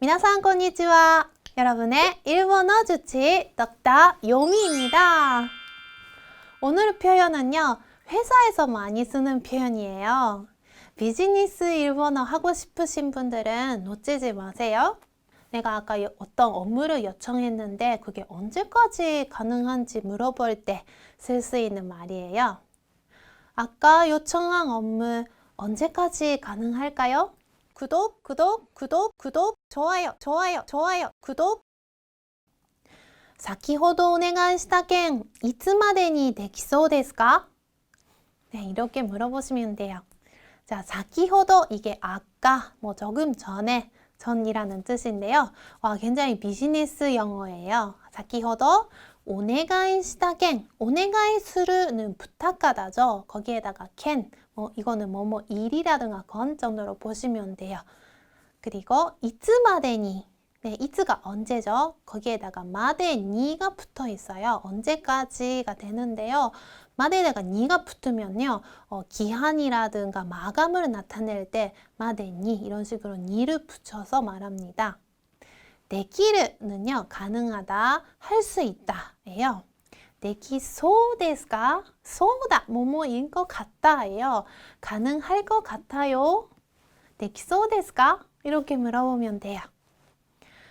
미나상 건니치와 여러분의 일본어 주치 떡다 요미입니다. 오늘 표현은요. 회사에서 많이 쓰는 표현이에요. 비즈니스 일본어 하고 싶으신 분들은 놓치지 마세요. 내가 아까 어떤 업무를 요청했는데 그게 언제까지 가능한지 물어볼 때 쓸 수 있는 말이에요. 아까 요청한 업무 언제까지 가능할까요? 구독, 구독, 구독, 구독, 좋아요, 좋아요, 좋아요, 구독. 先ほどお願いした件、いつまでにできそうですか? 네, 이렇게 물어보시면 돼요. 자, 先ほど 이게 아까, 뭐 조금 전에, 전이라는 뜻인데요. 와, 굉장히 비즈니스 영어예요. 先ほど 오네가이 시다겐, 오네가이 수르는 부탁하다죠. 거기에다가 can, 뭐 이거는 뭐뭐 일이라든가 건 정도로 보시면 돼요. 그리고 이츠마데니, 네, 이츠가 언제죠? 거기에다가 마데니가 붙어 있어요. 언제까지가 되는데요. 마데에다가 니가 붙으면요, 어, 기한이라든가 마감을 나타낼 때 마데니 이런 식으로 니를 붙여서 말합니다. 내기르는요 가능하다 할 수 있다예요. 내기 소데스가 소다 뭐뭐인 것 같다예요. 가능할 것 같아요. 내기 소데스가 이렇게 물어보면 돼요.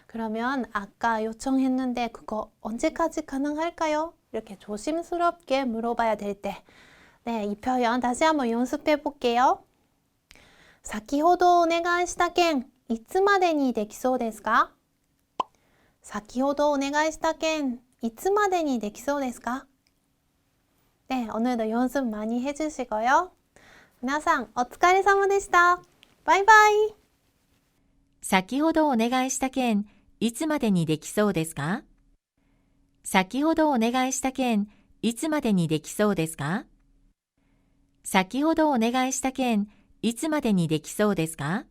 그러면 아까 요청했는데 그거 언제까지 가능할까요? 이렇게 조심스럽게 물어봐야 될 때. 네, 이 표현 다시 한번 연습해 볼게요. 先ほどお願いした件いつまでにできそうですか 先ほどお願いした件いつまでにできそうですか 네, 오늘도 연습 많이 해주시고요. 皆さんお疲れ様でした。バイバイ。先ほどお願いした件、いつまでにできそうですか先ほどお願いした件、いつまでにできそうですか先ほどお願いした件、いつまでにできそうですか